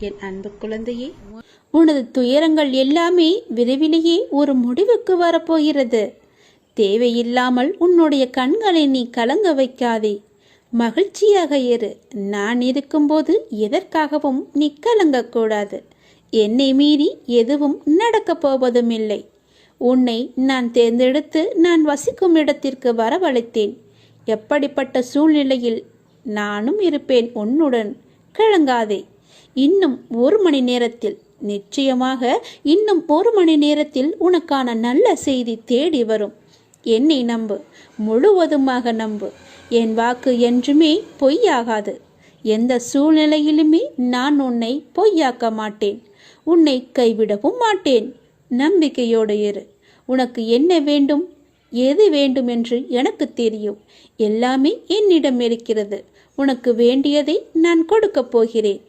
என் அன்பு குழந்தையே உனது துயரங்கள் எல்லாமே விரைவிலேயே ஒரு முடிவுக்கு வரப்போகிறது. தேவையில்லாமல் உன்னுடைய கண்களை நீ கலங்க வைக்காதே. மகிழ்ச்சியாக இரு. நான் இருக்கும்போது எதற்காகவும் நீ கலங்கக்கூடாது என்னை மீறி எதுவும் நடக்கப் போவதும் இல்லை உன்னை நான் தேர்ந்தெடுத்து நான் வசிக்கும் இடத்திற்கு வரவழைத்தேன். எப்படிப்பட்ட சூழ்நிலையில் நானும் இருப்பேன் உன்னுடன். கிளங்காதே இன்னும் ஒரு மணி நேரத்தில் நிச்சயமாக இன்னும் ஒரு மணி நேரத்தில் உனக்கான நல்ல செய்தி தேடி வரும். என்னை நம்பு முழுவதுமாக நம்பு. என் வாக்கு என்றுமே பொய்யாகாது. எந்த சூழ்நிலையிலுமே நான் உன்னை பொய்யாக்க மாட்டேன். உன்னை கைவிடவும் மாட்டேன். நம்பிக்கையோடு இரு. உனக்கு என்ன வேண்டும்? எது வேண்டும் என்று எனக்கு தெரியும். எல்லாமே என்னிடம் இருக்கிறது. உனக்கு வேண்டியதை நான் கொடுக்கப் போகிறேன்.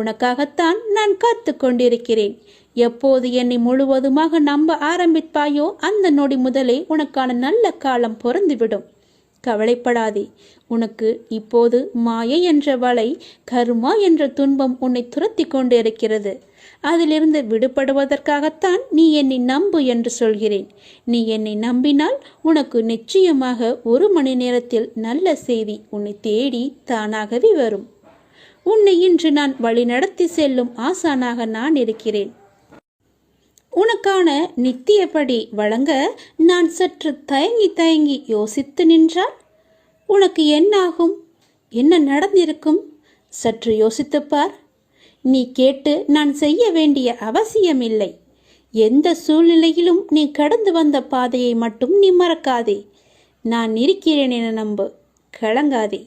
உனக்காகத்தான் நான் காத்து கொண்டிருக்கிறேன். எப்போது என்னை முழுவதுமாக நம்ப ஆரம்பிப்பாயோ அந்த நொடி முதலே உனக்கான நல்ல காலம் பொருந்துவிடும் கவலைப்படாதே. உனக்கு இப்போது மாயை என்ற வலை கருமா என்ற துன்பம் உன்னை துரத்தி கொண்டு இருக்கிறது அதிலிருந்து விடுபடுவதற்காகத்தான் நீ என்னை நம்பு என்று சொல்கிறேன். நீ என்னை நம்பினால் உனக்கு நிச்சயமாக ஒரு மணி நேரத்தில் நல்ல செய்தி உன்னை தேடி தானாகவே வரும். உன்னை இன்று நான் வழிநடத்தி செல்லும் ஆசானாக நான் இருக்கிறேன். உனக்கான நித்தியப்படி வழங்க நான் சற்று தயங்கி தயங்கி யோசித்து நின்றால் உனக்கு என்னாகும்? என்ன நடந்திருக்கும்? சற்று யோசித்துப்பார் நீ கேட்டு நான் செய்ய வேண்டிய அவசியமில்லை. எந்த சூழ்நிலையிலும் நீ கடந்து வந்த பாதையை மட்டும் நீ மறக்காதே. நான் இருக்கிறேன் என நம்பு. கலங்காதே.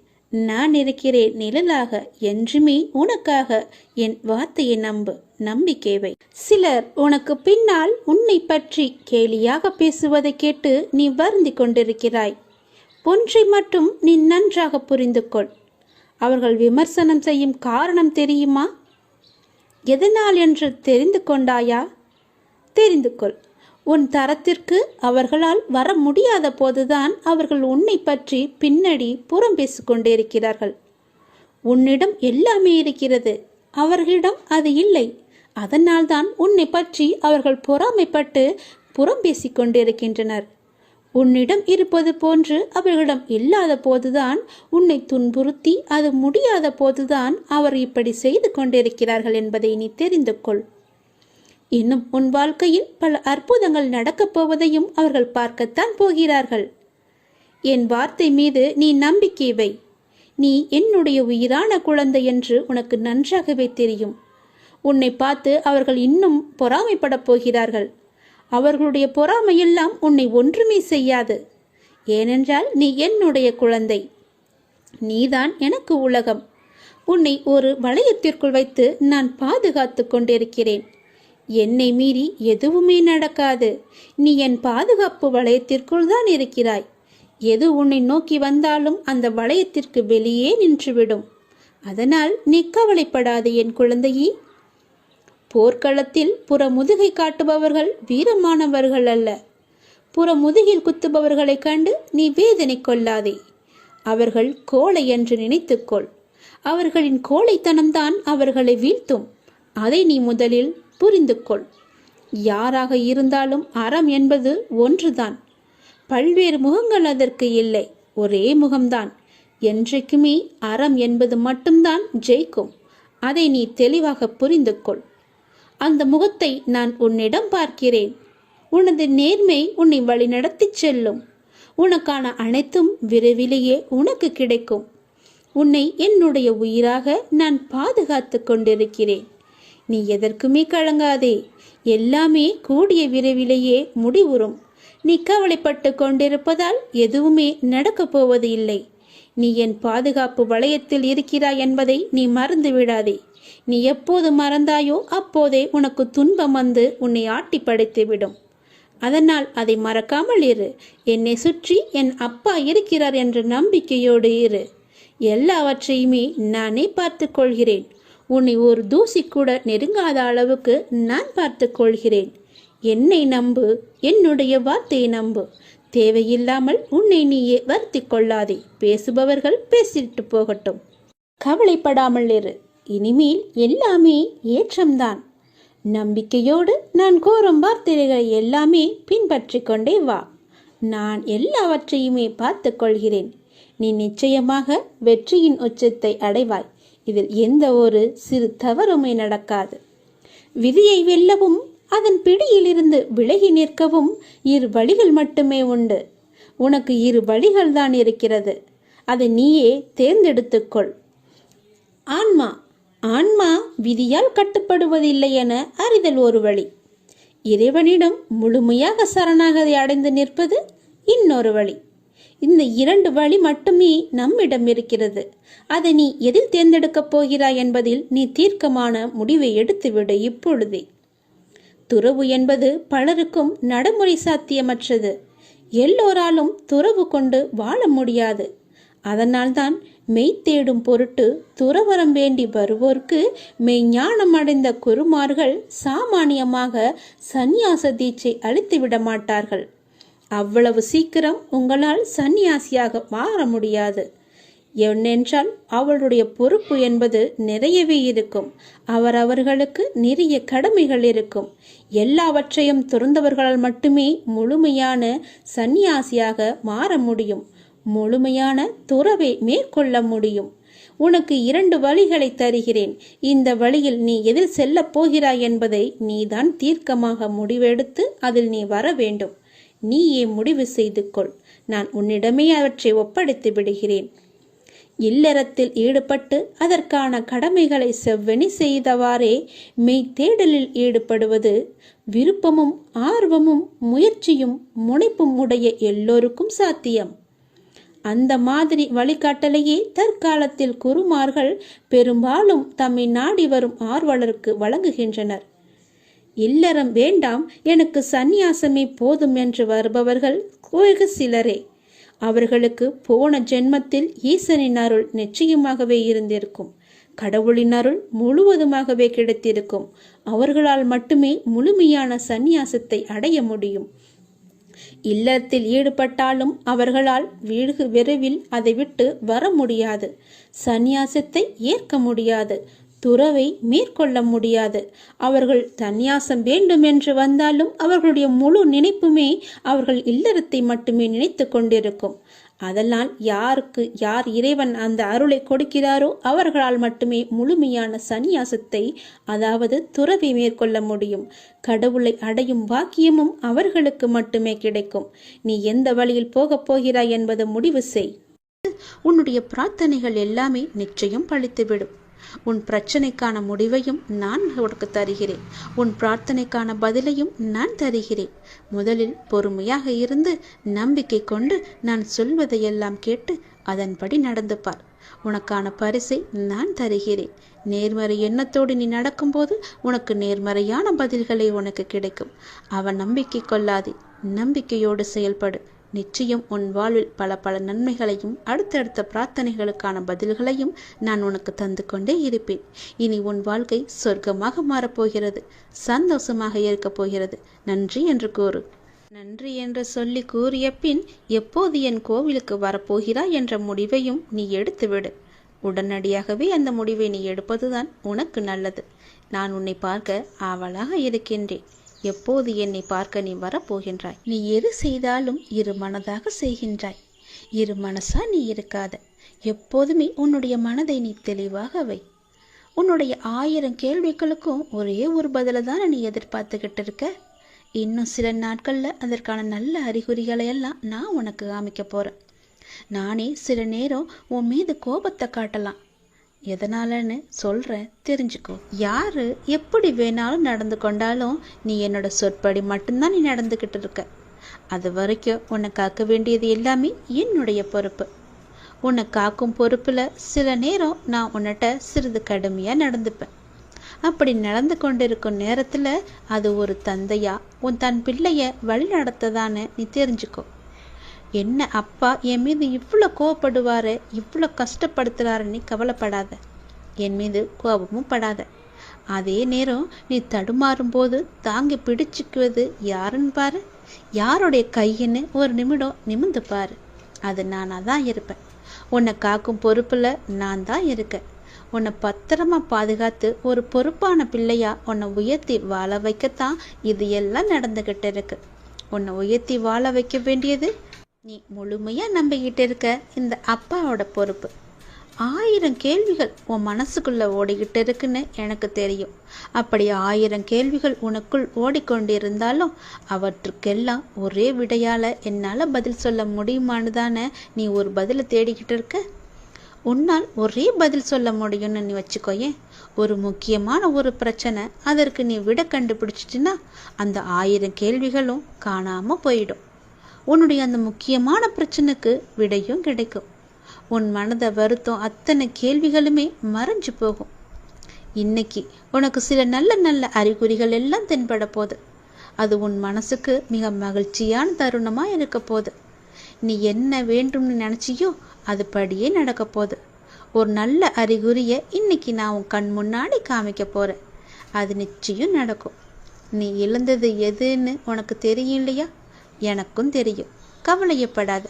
நான் இருக்கிறேன் நிழலாக என்றுமே உனக்காக என் வார்த்தையை நம்பு நம்பிக்கைவை சிலர் உனக்கு பின்னால் உன்னை பற்றி கேலியாக பேசுவதை கேட்டு நீ வருந்தி கொண்டிருக்கிறாய். ஒன்றை மட்டும் நீ நன்றாக புரிந்து கொள். அவர்கள் விமர்சனம் செய்யும் காரணம் தெரியுமா? எதனால் என்று தெரிந்து கொண்டாயா? தெரிந்து கொள். உன் தரத்திற்கு அவர்களால் வர முடியாத போதுதான் அவர்கள் உன்னை பற்றி பின்னடி புறம் பேசிக்கொண்டிருக்கிறார்கள். உன்னிடம் எல்லாமே இருக்கிறது. அவர்களிடம் அது இல்லை. அதனால்தான் உன்னை பற்றி அவர்கள் பொறாமைப்பட்டு புறம் பேசிக் கொண்டிருக்கின்றனர் உன்னிடம் இருப்பது போன்று அவர்களிடம் இல்லாத போதுதான் உன்னை துன்புறுத்தி அது முடியாத போதுதான் அவர் இப்படி செய்து கொண்டிருக்கிறார்கள் என்பதை நீ தெரிந்து கொள் இன்னும் உன் வாழ்க்கையில் பல அற்புதங்கள் நடக்கப் போவதையும் அவர்கள் பார்க்கத்தான் போகிறார்கள். என் வார்த்தை மீது நீ நம்பிக்கை வை. நீ என்னுடைய உயிரான குழந்தை என்று உனக்கு நன்றாகவே தெரியும். உன்னை பார்த்து அவர்கள் இன்னும் பொறாமைப்படப் போகிறார்கள். அவர்களுடைய பொறாமையெல்லாம் உன்னை ஒன்றுமே செய்யாது. ஏனென்றால் நீ என்னுடைய குழந்தை. நீதான் எனக்கு உலகம். உன்னை ஒரு வளையத்திற்குள் வைத்து நான் பாதுகாத்து கொண்டிருக்கிறேன். என்னை மீறி எதுவுமே நடக்காது. நீ என் பாதுகாப்பு வளையத்திற்குள் தான் இருக்கிறாய். எது உன்னை நோக்கி வந்தாலும் அந்த வளையத்திற்கு வெளியே நின்றுவிடும். அதனால் நீ கவலைப்படாது என் குழந்தையே. போர்க்களத்தில் புற முதுகை காட்டுபவர்கள் வீரமானவர்கள் அல்ல. புற முதுகில் குத்துபவர்களைக் கண்டு நீ வேதனை கொள்ளாதே. அவர்கள் கோழை என்று நினைத்துக்கொள். அவர்களின் கோழைத்தனம்தான் அவர்களை வீழ்த்தும். அதை நீ முதலில் புரிந்து கொள் யாராக இருந்தாலும் அறம் என்பது ஒன்றுதான். பல்வேறு முகங்கள் அதற்கு இல்லை. ஒரே முகம்தான். என்றைக்குமே அறம் என்பது மட்டும்தான் ஜெயிக்கும். அதை நீ தெளிவாக புரிந்து கொள் அந்த முகத்தை நான் உன்னிடம் பார்க்கிறேன். உனது நேர்மை உன்னை வழிநடத்திச் செல்லும். உனக்கான அனைத்தும் விரைவிலேயே உனக்கு கிடைக்கும். உன்னை என்னுடைய உயிராக நான் பாதுகாத்து கொண்டிருக்கிறேன். நீ எதற்குமே கலங்காதே. எல்லாமே கூடிய விரைவிலேயே முடிவுறும். நீ கவலைப்பட்டு கொண்டிருப்பதால் எதுவுமே நடக்கப் போவது இல்லை. நீ என் பாதுகாப்பு வளையத்தில் இருக்கிறாய் என்பதை நீ மறந்து விடாதே நீ எப்போது மறந்தாயோ அப்போதே உனக்கு துன்பம் வந்து உன்னை ஆட்டி படைத்துவிடும் அதனால் அதை மறக்காமல் இரு. என்னை சுற்றி என் அப்பா இருக்கிறார் என்ற நம்பிக்கையோடு இரு. எல்லாவற்றையுமே நானே பார்த்து கொள்கிறேன். உன்னை ஒரு தூசி கூட நெருங்காத அளவுக்கு நான் பார்த்து கொள்கிறேன். என்னை நம்பு என்னுடைய வார்த்தையை நம்பு. தேவையில்லாமல் உன்னை நீயே வருத்திக் கொள்ளாதே. பேசுபவர்கள் பேசிட்டு போகட்டும். கவலைப்படாமல் இரு. இனிமேல் எல்லாமே ஏற்றம்தான். நம்பிக்கையோடு நான் கோரும் வார்த்தைகளை எல்லாமே பின்பற்றி கொண்டே வா. நான் எல்லாவற்றையுமே பார்த்து கொள்கிறேன். நீ நிச்சயமாக வெற்றியின் உச்சத்தை அடைவாய். இதில் எந்த ஒரு சிறு தவறுமே நடக்காது. விதியை வெல்லவும் அதன் பிடியிலிருந்து விலகி நிற்கவும் இரு வழிகள் மட்டுமே உண்டு. உனக்கு இரு வழிகள் தான் இருக்கிறது. அதை நீயே தேர்ந்தெடுத்துக்கொள் ஆன்மா ஆன்மா விதியால் கட்டுப்படுவதில்லை என அறிதல் ஒரு வழி. இறைவனிடம் முழுமையாக சரணாகதை அடைந்து நிற்பது இன்னொரு வழி. இந்த இரண்டு வழி மட்டுமே நம்மிடம் இருக்கிறது. அதை நீ எதில் தேர்ந்தெடுக்கப் போகிறாய் என்பதில் நீ தீர்க்கமான முடிவை எடுத்துவிடு இப்பொழுதே. துறவு என்பது பலருக்கும் நடைமுறை சாத்தியமற்றது. எல்லோராலும் துறவு கொண்டு வாழ முடியாது. அதனால்தான் மெய் தேடும் பொருட்டு துறவரம் வேண்டி வருவோர்க்கு மெய்ஞானம் அடைந்த குருமார்கள் சாமானியமாக சந்நியாச தீட்சை அளித்து விட மாட்டார்கள். அவ்வளவு சீக்கிரம் உங்களால் சந்நியாசியாக மாற முடியாது. என்னென்றால் அவளுடைய பொறுப்பு என்பது நிறையவே இருக்கும். அவரவர்களுக்கு நிறைய கடமைகள் இருக்கும். எல்லாவற்றையும் துறந்தவர்களால் மட்டுமே முழுமையான சந்நியாசியாக மாற முடியும். முழுமையான துறவை மேற்கொள்ள முடியும். உனக்கு இரண்டு வழிகளை தருகிறேன். இந்த வழியில் நீ எதில் செல்லப் போகிறாய் என்பதை நீதான் தீர்க்கமாக முடிவெடுத்து அதில் நீ வர வேண்டும். நீயே முடிவு செய்து கொள் நான் உன்னிடமே அவற்றை ஒப்படைத்து விடுகிறேன். இல்லறத்தில் ஈடுபட்டு அதற்கான கடமைகளை செவ்வெனி செய்தவாறே மெய் தேடலில் ஈடுபடுவது விருப்பமும் ஆர்வமும் முயற்சியும் முனைப்பும் உடைய எல்லோருக்கும் சாத்தியம். அந்த மாதிரி வழிகாட்டலையே தற்காலத்தில் குருமார்கள் பெரும்பாலும் தம்மை நாடி வரும் ஆர்வலருக்கு வழங்குகின்றனர். இல்லறம் வேண்டாம் எனக்கு சந்நியாசமே போதும் என்று வருபவர்கள் வெகு சிலரே. அவர்களுக்கு போன ஜென்மத்தில் ஈசனின் அருள் நிச்சயமாகவே இருந்திருக்கும். கடவுளின் அருள் முழுவதுமாகவே கிடைத்திருக்கும். அவர்களால் மட்டுமே முழுமையான சந்நியாசத்தை அடைய முடியும். இல்லத்தில் ஈடுபட்டாலும் அவர்களால் வீடு விரைவில் அதை விட்டு வர முடியாது. சந்நியாசத்தை ஏற்க முடியாது. துறவை மேற்கொள்ள முடியாது. அவர்கள் தன்யாசம் வேண்டும் என்று வந்தாலும் அவர்களுடைய முழு நினைப்புமே அவர்கள் இல்லறத்தை மட்டுமே நினைத்து கொண்டிருக்கும். அதனால் யாருக்கு யார் இறைவன் அந்த அருளை கொடுக்கிறாரோ அவர்களால் மட்டுமே முழுமையான சந்நியாசத்தை அதாவது துறவை மேற்கொள்ள முடியும். கடவுளை அடையும் பாக்கியமும் அவர்களுக்கு மட்டுமே கிடைக்கும். நீ எந்த வழியில் போகப் போகிறாய் என்பது முடிவு செய். உன்னுடைய பிரார்த்தனைகள் எல்லாமே நிச்சயம் பழித்துவிடும். உன் பிரச்சனைக்கான முடிவையும் நான் உனக்கு தருகிறேன். உன் பிரார்த்தனைக்கான பதிலையும் நான் தருகிறேன். முதலில் பொறுமையாக இருந்து நம்பிக்கை கொண்டு நான் சொல்வதையெல்லாம் கேட்டு அதன்படி நடந்து பார். உனக்கான பரிசை நான் தருகிறேன். நேர்மறை எண்ணத்தோடு நீ நடக்கும்போது உனக்கு நேர்மறையான பதில்களை உனக்கு கிடைக்கும். அவன் நம்பிக்கை கொள்ளாதே. நம்பிக்கையோடு செயல்படு. நிச்சயம் உன் வாழ்வில் பல பல நன்மைகளையும் அடுத்தடுத்த பிரார்த்தனைகளுக்கான பதில்களையும் நான் உனக்கு தந்து கொண்டே இருப்பேன். இனி உன் வாழ்க்கை சொர்க்கமாக மாறப்போகிறது சந்தோஷமாக இருக்கப் போகிறது. நன்றி என்று கூறு. நன்றி என்று சொல்லி கூறிய பின் எப்போது என் கோவிலுக்கு வரப்போகிறாய் என்ற முடிவையும் நீ எடுத்துவிடு. உடனடியாகவே அந்த முடிவை நீ எடுப்பதுதான் உனக்கு நல்லது. நான் உன்னை பார்க்க ஆவலாக இருக்கின்றேன். எப்போது என்னை பார்க்க நீ வரப்போகின்றாய்? நீ எது செய்தாலும் இரு மனதாக செய்கின்றாய். இரு மனசா நீ இருக்காத. எப்போதுமே உன்னுடைய மனதை நீ தெளிவாக வை. உன்னுடைய ஆயிரம் கேள்விகளுக்கும் ஒரே ஒரு பதிலை தானே நீ எதிர்பார்த்துக்கிட்டு இருக்க? இன்னும் சில நாட்களில் அதற்கான நல்ல அறிகுறிகளை எல்லாம் நான் உனக்கு காமிக்க போகிறேன் நானே சில நேரம் உன் மீது கோபத்தை காட்டலாம். எதனாலன்னு சொல்கிறேன் தெரிஞ்சுக்கோ. யார் எப்படி வேணாலும் நடந்து கொண்டாலும் நீ என்னோட சொற்படி மட்டும்தான் நீ நடந்துக்கிட்டு இருக்க. அது வரைக்கும் உன்னை காக்க வேண்டியது எல்லாமே என்னுடைய பொறுப்பு. உன்னை காக்கும் பொறுப்பில் சில நேரம் நான் உன்னிட்ட சிறிது கடுமையாக நடந்துப்பேன். அப்படி நடந்து கொண்டிருக்கும் நேரத்தில் அது ஒரு தந்தையா உன் தன் பிள்ளைய வழி நடத்ததான்னு நீ தெரிஞ்சுக்கோ. என்ன அப்பா என் மீது இவ்வளோ கோவப்படுவாரு இவ்வளோ கஷ்டப்படுத்துறாரு நீ கவலைப்படாத. என் மீது கோபமும் படாத. அதே நேரம் நீ தடுமாறும் போது தாங்கி பிடிச்சிக்குவது யாருன்னு பாரு. யாருடைய கையின்னு ஒரு நிமிடம் நிமிந்து பாரு. அது நானாக தான் இருப்பேன். உன்னை காக்கும் பொறுப்பில் நான் தான் இருக்கேன். உன்னை பத்திரமா பாதுகாத்து ஒரு பொறுப்பான பிள்ளையா உன்னை உயர்த்தி வாழ வைக்கத்தான் இது எல்லாம் நடந்துக்கிட்டு இருக்கு. உன்னை உயர்த்தி வாழ வைக்க வேண்டியது நீ முழுமையாக நம்பிக்கிட்டு இருக்க இந்த அப்பாவோட பொறுப்பு. ஆயிரம் கேள்விகள் உன் மனசுக்குள்ளே ஓடிக்கிட்டு இருக்குன்னு எனக்கு தெரியும். அப்படி ஆயிரம் கேள்விகள் உனக்குள் ஓடிக்கொண்டிருந்தாலும் அவற்றுக்கெல்லாம் ஒரே விடையால் என்னால் பதில் சொல்ல முடியுமான்னு தானே நீ ஒரு பதிலை தேடிக்கிட்டு இருக்க? உன்னால் ஒரே பதில் சொல்ல முடியும்னு நீ வச்சுக்கோயேன் ஒரு முக்கியமான ஒரு பிரச்சனை அதற்கு நீ விட கண்டுபிடிச்சிட்டினா அந்த ஆயிரம் கேள்விகளும் காணாமல் போயிடும். உன்னுடைய அந்த முக்கியமான பிரச்சனைக்கு விடையும் கிடைக்கும். உன் மனதை வருத்தம் அத்தனை கேள்விகளுமே மறைஞ்சு போகும். இன்னைக்கு உனக்கு சில நல்ல நல்ல அறிகுறிகள் எல்லாம் தென்பட போகுது. அது உன் மனசுக்கு மிக மகிழ்ச்சியான தருணமாக இருக்க போகுது. நீ என்ன வேண்டும்னு நினச்சியோ அது படியே நடக்க போகுது. ஒரு நல்ல அறிகுறியை இன்னைக்கு நான் உன் கண் முன்னாடி காமிக்க போகிறேன் அது நிச்சயம் நடக்கும். நீ இழந்தது எதுன்னு உனக்கு தெரியும் இல்லையா? எனக்கும் தெரியும். கவலையப்படாத.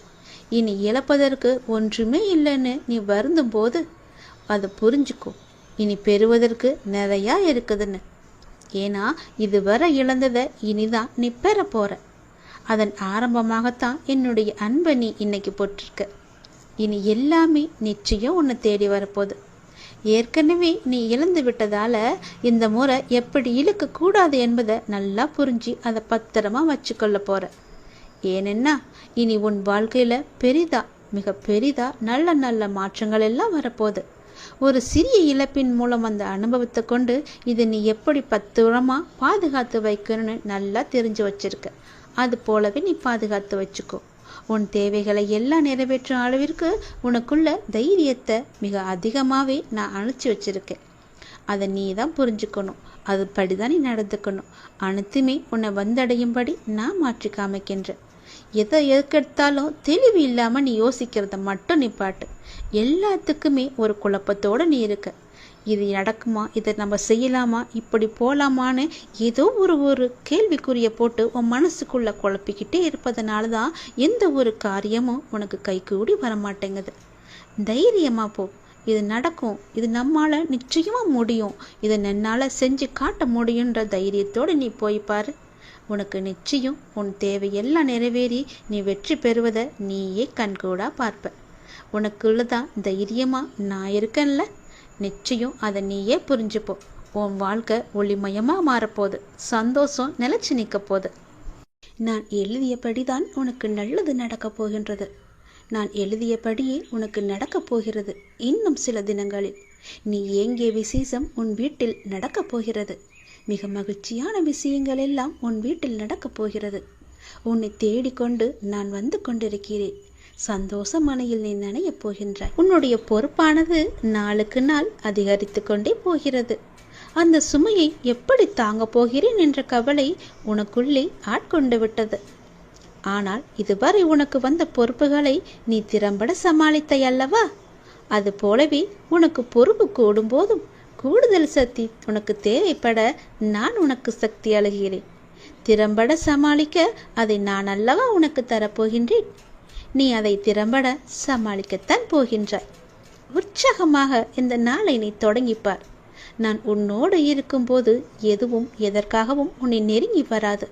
இனி இழப்பதற்கு ஒன்றுமே இல்லைன்னு நீ வருந்தும் போது அதை புரிஞ்சுக்கோ. இனி பெறுவதற்கு நிறையா இருக்குதுன்னு. ஏன்னா இதுவரை இழந்ததை இனிதான் நீ பெற போற. அதன் ஆரம்பமாகத்தான் என்னுடைய அன்பை நீ இன்னைக்கு போட்டிருக்க இனி எல்லாமே நிச்சயம் உன்னை தேடி வரப்போகுது. ஏற்கனவே நீ இழந்து விட்டதால இந்த முறை எப்படி இழுக்கக்கூடாது என்பதை நல்லா புரிஞ்சு அதை பத்திரமா வச்சுக்கொள்ள போற. ஏனென்னா இனி உன் வாழ்க்கையில் பெரிதா மிக பெரிதா நல்ல நல்ல மாற்றங்கள் எல்லாம் வரப்போகுது. ஒரு சிறிய இழப்பின் மூலம் அந்த அனுபவத்தை கொண்டு இதை நீ எப்படி பத்திரமாக பாதுகாத்து வைக்கணும்னு நல்லா தெரிஞ்சு வச்சிருக்க. அது போலவே நீ பாதுகாத்து வச்சுக்கோ. உன் தேவைகளை எல்லாம் நிறைவேற்றும் அளவிற்கு உனக்குள்ள தைரியத்தை மிக அதிகமாகவே நான் அனுப்பிச்சி வச்சிருக்கேன். அதை நீ தான் புரிஞ்சுக்கணும். அதுபடி தான் நீ நடந்துக்கணும். அனைத்துமே உன்னை வந்தடையும்படி நான் மாற்றி காமிக்கின்றேன். எதை எதுக்கெடுத்தாலும் தெளிவு இல்லாமல் நீ யோசிக்கிறத மட்டும் நிப்பாட்டு எல்லாத்துக்குமே ஒரு குழப்பத்தோடு நீ இருக்க. இது நடக்குமா? இதை நம்ம செய்யலாமா? இப்படி போகலாமான்னு ஏதோ ஒரு ஒரு கேள்விக்குறிய போட்டு உன் மனசுக்குள்ளே குழப்பிக்கிட்டே இருப்பதனால தான் எந்த ஒரு காரியமும் உனக்கு கைகூடி வரமாட்டேங்குது. தைரியமாக போ. இது நடக்கும். இது நம்மால் நிச்சயமாக முடியும். இதை என்னால் செஞ்சு காட்ட முடியுன்ற தைரியத்தோடு நீ போய் பாரு. உனக்கு நிச்சயம் உன் தேவையெல்லாம் நிறைவேறி நீ வெற்றி பெறுவதை நீயே கண்கூடா பார்ப்ப. உனக்குள்ளதான் தைரியமா நான் இருக்கேன்ல? நிச்சயம் அதை நீயே புரிஞ்சுப்போ. உன் வாழ்க்கை ஒளிமயமாக மாறப்போகுது. சந்தோஷம் நிலச்சி நிற்க போகுது நான் எழுதியபடிதான் உனக்கு நல்லது நடக்கப் போகின்றது. நான் எழுதியபடியே உனக்கு நடக்கப் போகிறது இன்னும் சில தினங்களில். நீ ஏங்கிய விசேஷம் உன் வீட்டில் நடக்கப் போகிறது. மிக மகிழ்ச்சியான விஷயங்கள் எல்லாம் உன் வீட்டில் நடக்கப் போகிறது. உன்னை தேடிக்கொண்டு நான் வந்து கொண்டிருக்கிறேன். சந்தோஷ மனையில் நீ நனையப் போகின்றாய். உன்னுடைய பொறுப்பானது நாளுக்கு நாள் அதிகரித்து கொண்டே போகிறது. அந்த சுமையை எப்படி தாங்கப் போகிறேன் என்ற கவலை உனக்குள்ளே ஆட்கொண்டு விட்டது. ஆனால் இதுவரை உனக்கு வந்த பொறுப்புகளை நீ திறம்பட சமாளித்தாய் அல்லவா? அது போலவே உனக்கு பொறுப்பு கூடும் போதும் கூடுதல் சக்தி உனக்கு தேவைப்பட நான் உனக்கு சக்தி அழுகிறேன். திறம்பட சமாளிக்க அதை நான் அல்லவா உனக்கு தரப்போகின்றேன்? நீ அதை திறம்பட சமாளிக்கத்தான் போகின்றாய். உற்சாகமாக இந்த நாளை நீ தொடங்கிப்பார். நான் உன்னோடு இருக்கும்போது எதுவும் எதற்காகவும் உன்னை நெருங்கி வராது.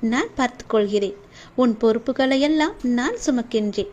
நான் பார்த்துக்கொள்கிறேன். உன் பொறுப்புகளையெல்லாம் நான் சுமக்கின்றேன்.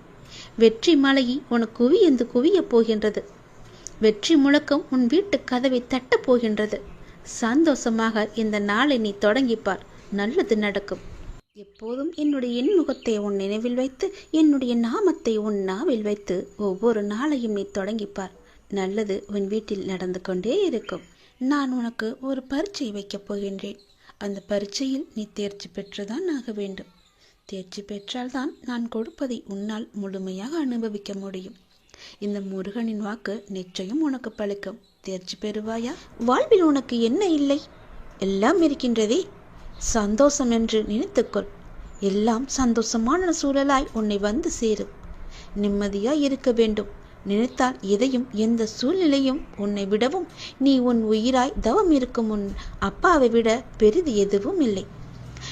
வெற்றி மலையை உனக்கு குவியந்து குவியப் போகின்றது. வெற்றி முழக்கம் உன் வீட்டு கதவை தட்டப் போகின்றது. சந்தோஷமாக இந்த நாளை நீ தொடங்கிப்பார். நல்லது நடக்கும். எப்போதும் என்னுடைய இன்முகத்தை உன் நினைவில் வைத்து என்னுடைய நாமத்தை உன் நாவில் வைத்து ஒவ்வொரு நாளையும் நீ தொடங்கிப்பார். நல்லது உன் வீட்டில் நடந்து கொண்டே இருக்கும். நான் உனக்கு ஒரு பரீட்சை வைக்கப் போகின்றேன். அந்த பரீட்சையில் நீ தேர்ச்சி பெற்றுதான் ஆக வேண்டும். தேர்ச்சி பெற்றால்தான் நான் கொடுப்பதை உன்னால் முழுமையாக அனுபவிக்க முடியும். இந்த முருகனின் வாக்கு நிச்சயம் உனக்கு பழிக்கும். தேர்ச்சி பெறுவாயா? வாழ்வில் உனக்கு என்ன இல்லை? எல்லாம் இருக்கின்றதே. சந்தோஷம் என்று நினைத்துக்கொள். எல்லாம் சந்தோஷமான சூழலாய் உன்னை வந்து சேரும். நிம்மதியாய் இருக்க வேண்டும். நினைத்தால் எதையும் எந்த சூழ்நிலையும் உன்னை விடவும் நீ உன் உயிராய் தவம் இருக்கும் உன் அப்பாவை விட பெரிது எதுவும் இல்லை.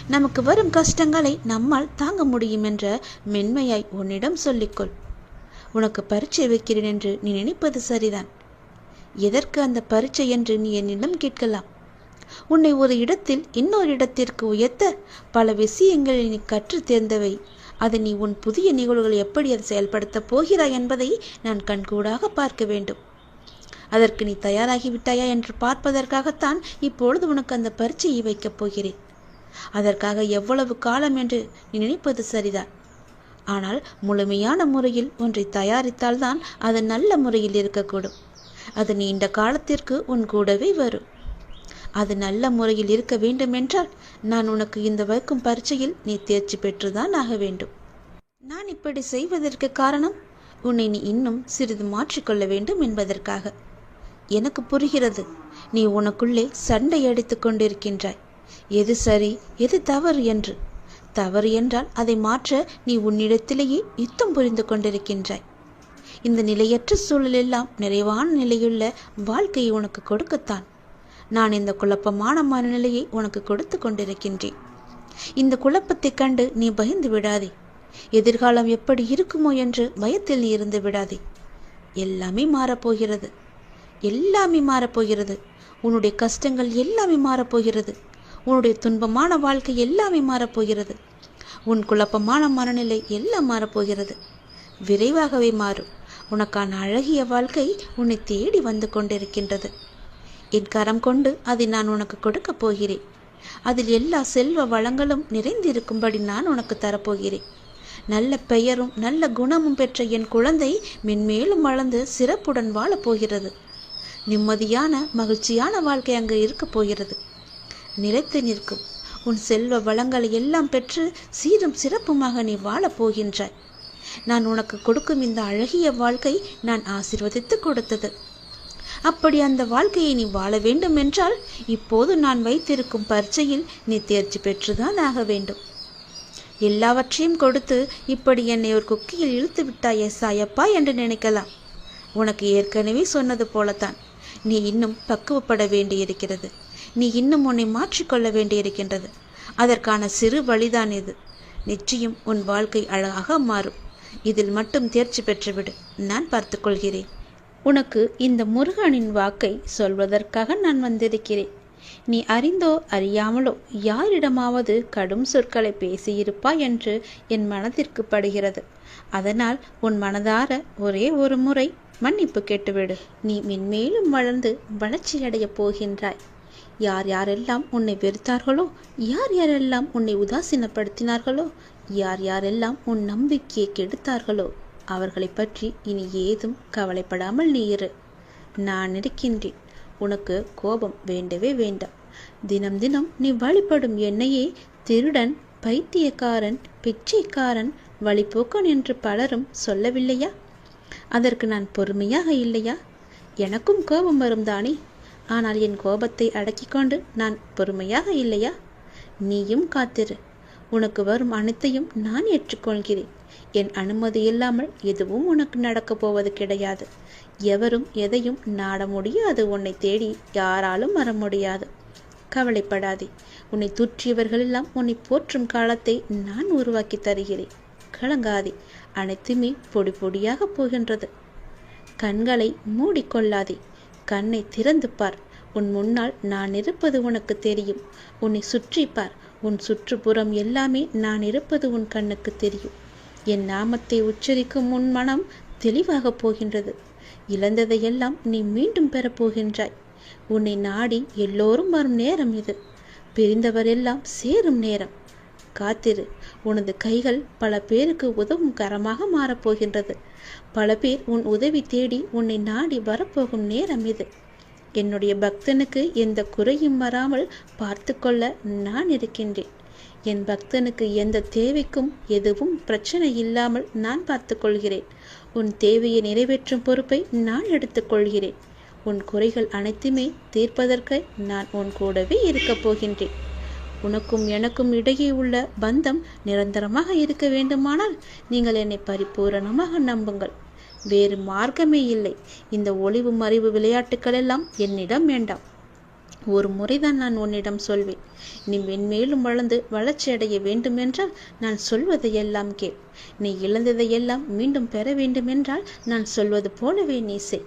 நமக்கு வரும் கஷ்டங்களை நம்மால் தாங்க முடியும் என்ற மென்மையாய் உன்னிடம் சொல்லிக்கொள். உனக்கு பரீட்சை வைக்கிறேன் என்று நீ நினைப்பது சரிதான். எதற்கு அந்த பரீட்சை என்று நீ என்னிடம் கேட்கலாம்? உன்னை ஒரு இடத்தில் இன்னொரு இடத்திற்கு உயர்த்த பல விஷயங்களை நீ கற்றுத் தேர்ந்தவை. அதை நீ உன் புதிய நிகழ்வுகள் எப்படி அதை செயல்படுத்தப் போகிறாய் என்பதை நான் கண்கூடாக பார்க்க வேண்டும். அதற்கு நீ தயாராகிவிட்டாயா என்று பார்ப்பதற்காகத்தான் இப்பொழுது உனக்கு அந்த பரீட்சையை வைக்கப் போகிறேன். அதற்காக எவ்வளவு காலம் என்று நீ நினைப்பது சரிதான். ஆனால் முழுமையான முறையில் ஒன்றை தயாரித்தால்தான் அது நல்ல முறையில் இருக்கக்கூடும். அது நீண்ட காலத்திற்கு உன் கூடவே வரும். அது நல்ல முறையில் இருக்க வேண்டுமென்றால் நான் உனக்கு இந்த வைக்கும் பரீட்சையில் நீ தேர்ச்சி பெற்றுதான் ஆக வேண்டும். நான் இப்படி செய்வதற்கு காரணம் உன்னை நீ இன்னும் சிறிது மாற்றிக்கொள்ள வேண்டும் என்பதற்காக. எனக்கு புரிகிறது நீ உனக்குள்ளே சண்டை அடித்துக் கொண்டிருக்கின்றாய். எது சரி எது தவறு என்று. தவறு என்றால் அதை மாற்ற நீ உன்னிடத்திலேயே யுத்தம் புரிந்து கொண்டிருக்கின்றாய். இந்த நிலையற்ற சூழலெல்லாம் நிறைவான நிலையுள்ள வாழ்க்கையை உனக்கு கொடுக்கத்தான். நான் இந்த குழப்பமான மனநிலையை உனக்கு கொடுத்து கொண்டிருக்கின்றேன். இந்த குழப்பத்தைக் கண்டு நீ பயந்து விடாதே. எதிர்காலம் எப்படி இருக்குமோ என்று பயத்தில் நீ இருந்து விடாதே. எல்லாமே மாறப்போகிறது. எல்லாமே மாறப்போகிறது. உன்னுடைய கஷ்டங்கள் எல்லாமே மாறப்போகிறது. உன்னுடைய துன்பமான வாழ்க்கை எல்லாமே மாறப்போகிறது. உன் குழப்பமான மனநிலை எல்லாம் மாறப்போகிறது. விரைவாகவே மாறும் உனக்கான அழகிய வாழ்க்கை உன்னை தேடி வந்து கொண்டிருக்கின்றது. என் கரம் கொண்டு அதை நான் உனக்கு கொடுக்கப் போகிறேன். அதில் எல்லா செல்வ வளங்களும் நிறைந்திருக்கும்படி நான் உனக்கு தரப்போகிறேன். நல்ல பெயரும் நல்ல குணமும் பெற்ற என் குழந்தை மென்மேலும் வளர்ந்து சிறப்புடன் வாழப்போகிறது நிம்மதியான மகிழ்ச்சியான வாழ்க்கை அங்கு இருக்கப் போகிறது. நிலைத்து நிற்கும். உன் செல்வ வளங்களை எல்லாம் பெற்று சீரும் சிறப்புமாக நீ வாழப் போகின்றாய். நான் உனக்கு கொடுக்கும் இந்த அழகிய வாழ்க்கை நான் ஆசிர்வதித்து கொடுத்தது. அப்படி அந்த வாழ்க்கையை நீ வாழ வேண்டும் என்றால் இப்போது நான் வைத்திருக்கும் பரீட்சையில் நீ தேர்ச்சி பெற்றுதான் ஆக வேண்டும். எல்லாவற்றையும் கொடுத்து இப்படி என்னை ஒரு குக்கியில் இழுத்து விட்டாயே சாயப்பா என்று நினைக்கலாம். உனக்கு ஏற்கனவே சொன்னது போலத்தான். நீ இன்னும் பக்குவப்பட வேண்டியிருக்கிறது. நீ இன்னும் உன்னை மாற்றிக்கொள்ள வேண்டியிருக்கின்றது. அதற்கான சிறு வழிதான் இது. நிச்சயம் உன் வாழ்க்கை அழகாக மாறும். இதில் மட்டும் தேர்ச்சி பெற்றுவிடு. நான் பார்த்துக்கொள்கிறேன். உனக்கு இந்த முருகனின் வாக்கை சொல்வதற்காக நான் வந்திருக்கிறேன். நீ அறிந்தோ அறியாமலோ யாரிடமாவது கடும் சொற்களை பேசியிருப்பா என்று என் மனதிற்கு படுகிறது. அதனால் உன் மனதார ஒரே ஒரு முறை மன்னிப்பு கேட்டுவிடு. நீ மென்மேலும் வளர்ந்து வளர்ச்சியடையப் போகின்றாய். யார் யாரெல்லாம் உன்னை வெறுத்தார்களோ யார் யாரெல்லாம் உன்னை உதாசீனப்படுத்தினார்களோ யார் யாரெல்லாம் உன் நம்பிக்கையை கெடுத்தார்களோ அவர்களை பற்றி இனி ஏதும் கவலைப்படாமல் நீ இரு. நான் இருக்கின்றேன். உனக்கு கோபம் வேண்டவே வேண்டாம். தினம் தினம் நீ வழிபடும் என்னையே திருடன் பைத்தியக்காரன் பிச்சைக்காரன் வழிபோக்கன் என்று பலரும் சொல்லவில்லையா? அதற்கு நான் பொறுமையாக இல்லையா? எனக்கும் கோபம் வரும் தானே. ஆனால் என் கோபத்தை அடக்கிக் கொண்டு நான் பொறுமையாக இல்லையா? நீயும் காத்திரு. உனக்கு வரும் அனைத்தையும் நான் ஏற்றுக்கொள்கிறேன். என் அனுமதி இல்லாமல் எதுவும் உனக்கு நடக்கப் போவது கிடையாது. எவரும் எதையும் நாட முடியாது. உன்னை தேடி யாராலும் வர முடியாது. கவலைப்படாதே. உன்னை தூற்றியவர்களெல்லாம் உன்னை போற்றும் காலத்தை நான் உருவாக்கி தருகிறேன். கலங்காதே. அனைத்துமே பொடி பொடியாக போகின்றது. கண்களை மூடிக்கொள்ளாதே. கண்ணை திறந்து பார். உன் முன்னால் நான் இருப்பது உனக்கு தெரியும். உன்னை சுற்றி பார். உன் சுற்றுப்புறம் எல்லாமே நான் இருப்பது உன் கண்ணுக்கு தெரியும். என் நாமத்தை உச்சரிக்கும் உன் மனம் தெளிவாக போகின்றது. இழந்ததையெல்லாம் நீ மீண்டும் பெறப்போகின்றாய் உன்னை நாடி எல்லோரும் வரும் நேரம் இது. பிரிந்தவரெல்லாம் சேரும் நேரம். காத்திரு. உனது கைகள் பல பேருக்கு உதவும் கரமாக மாறப்போகின்றது. பல பேர் உன் உதவி தேடி உன்னை நாடி வரப்போகும் நேரம் இது. என்னுடைய பக்தனுக்கு எந்த குறையும் வராமல் பார்த்து கொள்ள நான் இருக்கின்றேன். என் பக்தனுக்கு எந்த தேவைக்கும் எதுவும் பிரச்சனை இல்லாமல் நான் பார்த்துக்கொள்கிறேன். உன் தேவையை நிறைவேற்றும் பொறுப்பை நான் எடுத்துக்கொள்கிறேன். உன் குறைகள் அனைத்துமே தீர்ப்பதற்கு நான் உன் கூடவே இருக்கப் போகின்றேன். உனக்கும் எனக்கும் இடையே உள்ள பந்தம் நிரந்தரமாக இருக்க வேண்டுமானால் நீங்கள் என்னை பரிபூரணமாக நம்புங்கள். வேறு மார்க்கமே இல்லை. இந்த ஒளிவு மறைவு விளையாட்டுக்கள் எல்லாம் என்னிடம் வேண்டாம். ஒரு முறைதான் நான் உன்னிடம் சொல்வேன். நீ மென்மேலும் வளர்ந்து வளர்ச்சி அடைய வேண்டுமென்றால் நான் சொல்வதையெல்லாம் கேள். நீ இழந்ததையெல்லாம் மீண்டும் பெற வேண்டுமென்றால் நான் சொல்வது போலவே நீ செய்.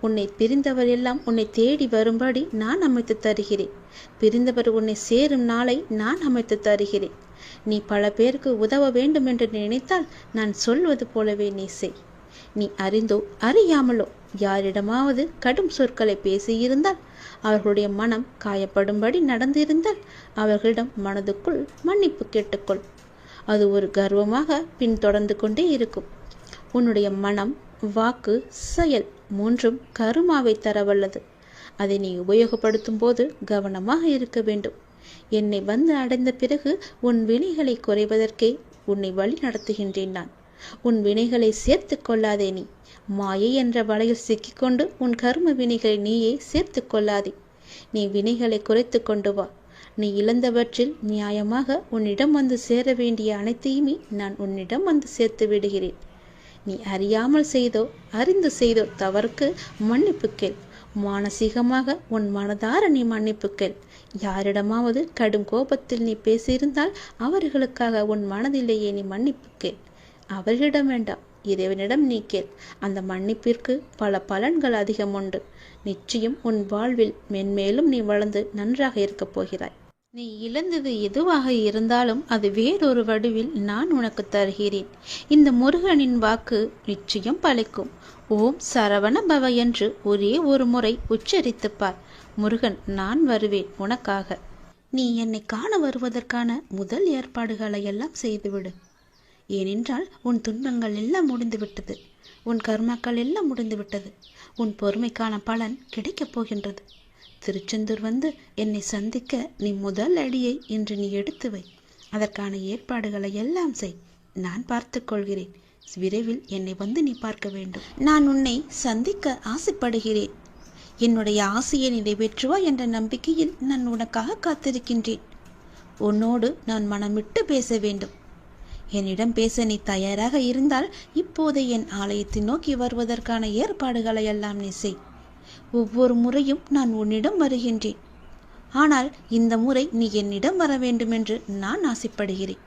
உன்னை பிரிந்தவர் எல்லாம் உன்னை தேடி வரும்படி நான் அமைத்து தருகிறேன். பிரிந்தவர் உன்னை சேரும் நாளை நான் அமைத்து தருகிறேன். நீ பல பேருக்கு உதவ வேண்டும் என்று நினைத்தால் நான் சொல்வது போலவே நீ செய். நீ அறிந்தோ அறியாமலோ யாரிடமாவது கடும் சொற்களை பேசியிருந்தால் அவர்களுடைய மனம் காயப்படும்படி நடந்திருந்தால் அவர்களிடம் மனதுக்குள் மன்னிப்பு கேட்டுக்கொள். அது ஒரு கர்வமாக பின்தொடர்ந்து கொண்டே இருக்கும். உன்னுடைய மனம் வாக்கு செயல் மூன்றும் கருமாவை தரவல்லது. அதை நீ உபயோகப்படுத்தும் போது கவனமாக இருக்க வேண்டும். என்னை வந்து அடைந்த பிறகு உன் வினைகளை குறைவதற்கே உன்னை வழி நடத்துகின்றேன் நான். உன் வினைகளை சேர்த்து கொள்ளாதே நீ. மாயை என்ற வலையில் சிக்கிக்கொண்டு உன் கர்ம வினைகளை நீயே சேர்த்து கொள்ளாதே. நீ வினைகளை குறைத்து கொண்டு வா. நீ இழந்தவற்றில் நியாயமாக உன்னிடம் வந்து சேர வேண்டிய அனைத்தையுமே நான் உன்னிடம் வந்து சேர்த்து விடுகிறேன். நீ அறியாமல் செய்தோ அறிந்து செய்தோ தவறுக்கு மன்னிப்பு கேள். மானசீகமாக உன் மனதார நீ மன்னிப்பு கேள். யாரிடமாவது கடும் கோபத்தில் நீ பேசியிருந்தால் அவர்களுக்காக உன் மனதிலேயே நீ மன்னிப்பு கேள். அவர்களிடம் வேண்டாம் இறைவனிடம் நீ கேள். அந்த மன்னிப்பிற்கு பல பலன்கள் அதிகம் உண்டு. நிச்சயம் உன் வாழ்வில் மென்மேலும் நீ வளர்ந்து நன்றாக இருக்கப் போகிறாய். நீ இழந்தது எதுவாக இருந்தாலும் அது வேறொரு வடிவில் நான் உனக்கு தருகிறேன். இந்த முருகனின் வாக்கு நிச்சயம் பழிக்கும். ஓம் சரவண பவ என்று ஒரே ஒரு முறை உச்சரித்துப்பார் முருகன் நான் வருவேன் உனக்காக. நீ என்னை காண வருவதற்கான முதல் ஏற்பாடுகளை எல்லாம் செய்துவிடு. ஏனென்றால் உன் துன்பங்கள் எல்லாம் முடிந்துவிட்டது. உன் கர்மாக்கள் எல்லாம் முடிந்துவிட்டது. உன் பொறுமைக்கான பலன் கிடைக்கப் போகின்றது. திருச்செந்தூர் வந்து என்னை சந்திக்க நீ முதல் அடியை இன்று நீ எடுத்து வை. அதற்கான ஏற்பாடுகளை எல்லாம் செய். நான் பார்த்து கொள்கிறேன். விரைவில் என்னை வந்து நீ பார்க்க வேண்டும். நான் உன்னை சந்திக்க ஆசைப்படுகிறேன். என்னுடைய ஆசையை நிறைவேற்றுவா என்ற நம்பிக்கையில் நான் உனக்காக காத்திருக்கின்றேன். உன்னோடு நான் மனமிட்டு பேச வேண்டும். என்னிடம் பேச நீ தயாராக இருந்தால் இப்போதை என் ஆலயத்தை நோக்கி வருவதற்கான ஏற்பாடுகளை எல்லாம் நீ செய். ஒவ்வொரு முறையும் நான் உன்னிடம் வருகின்றேன். ஆனால் இந்த முறை நீ என்னிடம் வர வேண்டுமென்று நான் ஆசைப்படுகிறேன்.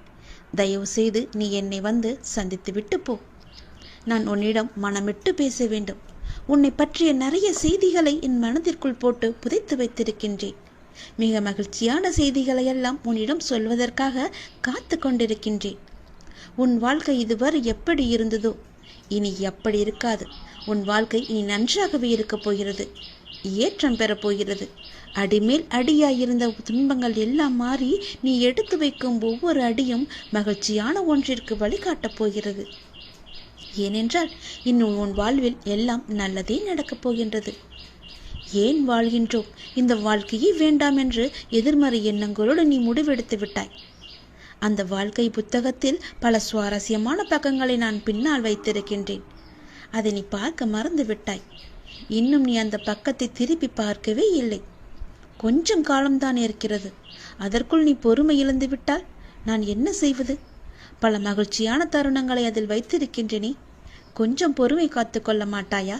தயவு செய்து நீ என்னை வந்து சந்தித்து விட்டு போ. நான் உன்னிடம் மனமிட்டு பேச வேண்டும். உன்னை பற்றிய நிறைய செய்திகளை என் மனதிற்குள் போட்டு புதைத்து வைத்திருக்கின்றேன். மிக மகிழ்ச்சியான செய்திகளை எல்லாம் உன்னிடம் சொல்வதற்காக காத்து கொண்டிருக்கின்றேன். உன் வாழ்க்கை இதுவரை எப்படி இருந்ததோ இனி அப்படி இருக்காது. உன் வாழ்க்கை இனி நன்றாகவே இருக்கப் போகிறது. ஏற்றம் பெறப் போகிறது. அடிமேல் அடியாயிருந்த துன்பங்கள் எல்லாம் மாறி நீ எடுத்து வைக்கும் ஒவ்வொரு அடியும் மகிழ்ச்சியான ஒன்றிற்கு வழிகாட்டப் போகிறது. ஏனென்றால் இன்னும் உன் வாழ்வில் எல்லாம் நல்லதே நடக்கப் போகின்றது. ஏன் வாழ்கின்றோம்? இந்த வாழ்க்கையே வேண்டாம் என்று எதிர்மறை எண்ணங்களோடு நீ முடிவெடுத்து விட்டாய். அந்த வாழ்க்கை புத்தகத்தில் பல சுவாரஸ்யமான பக்கங்களை நான் பின்னால் வைத்திருக்கின்றேன். அதை நீ பார்க்க மறந்து விட்டாய். இன்னும் நீ அந்த பக்கத்தை திருப்பி பார்க்கவே இல்லை. கொஞ்சம் காலம்தான் இருக்கிறது. அதற்குள் நீ பொறுமை இழந்து விட்டால் நான் என்ன செய்வது? பல மகிழ்ச்சியான தருணங்களை அதில் வைத்திருக்கின்றனே. கொஞ்சம் பொறுமை காத்து கொள்ள மாட்டாயா?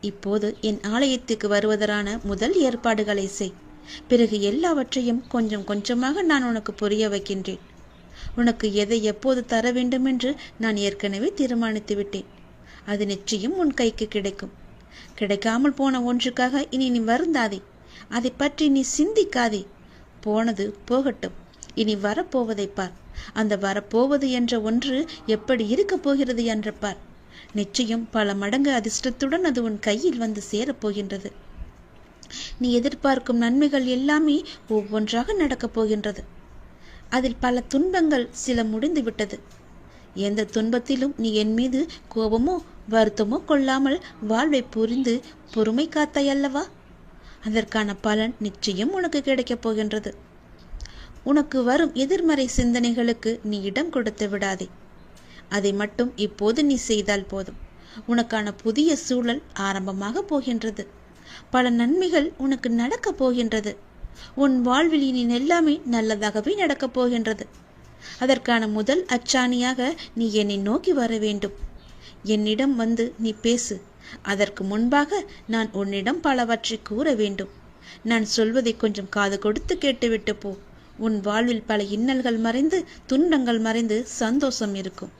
இப்போது என் ஆலயத்துக்கு வருவதற்கான முதல் ஏற்பாடுகளை செய். பிறகு எல்லாவற்றையும் கொஞ்சம் கொஞ்சமாக நான் உனக்கு புரிய வைக்கின்றேன். உனக்கு எதை எப்போது தர வேண்டும் என்று நான் ஏற்கனவே தீர்மானித்து விட்டேன் அது நிச்சயம் உன் கைக்கு கிடைக்கும். கிடைக்காமல் போன ஒன்றுக்காக இனி நீ வருந்தாதே. அதை பற்றி நீ சிந்திக்காதே. போனது போகட்டும். இனி வரப்போவதை பார். அந்த வரப்போவது என்ற ஒன்று எப்படி இருக்கப் போகிறது என்று பார். நிச்சயம் பல மடங்கு அதிர்ஷ்டத்துடன் அது உன் கையில் வந்து சேரப்போகின்றது நீ எதிர்பார்க்கும் நன்மைகள் எல்லாமே ஒவ்வொன்றாக நடக்கப் போகின்றது. அதில் பல துன்பங்கள் சில முடிந்து விட்டது எந்த துன்பத்திலும் நீ என் மீது கோபமோ வருத்தமோ கொள்ளாமல் வாழ்வை புரிந்து பொறுமை காத்தாய் அல்லவா? அதற்கான பலன் நிச்சயம் உனக்கு கிடைக்கப் போகின்றது. உனக்கு வரும் எதிர்மறை சிந்தனைகளுக்கு நீ இடம் கொடுத்து விடாதே. அதை மட்டும் இப்போது நீ செய்தால் போதும். உனக்கான புதிய சூழல் ஆரம்பமாக போகின்றது. பல நன்மைகள் உனக்கு நடக்கப் போகின்றது. உன் வாழ்வில் இனி எல்லாமே நல்லதாகவே நடக்கப் போகின்றது. அதற்கான முதல் அச்சாணியாக நீ என்னை நோக்கி வர வேண்டும். என்னிடம் வந்து நீ பேசு. அதற்கு முன்பாக நான் உன்னிடம் பலவற்றை கூற வேண்டும். நான் சொல்வதை கொஞ்சம் காது கொடுத்து கேட்டுவிட்டு போ. உன் வாழ்வில் பல இன்னல்கள் மறைந்து துன்பங்கள் மறைந்து சந்தோஷம் இருக்கும்.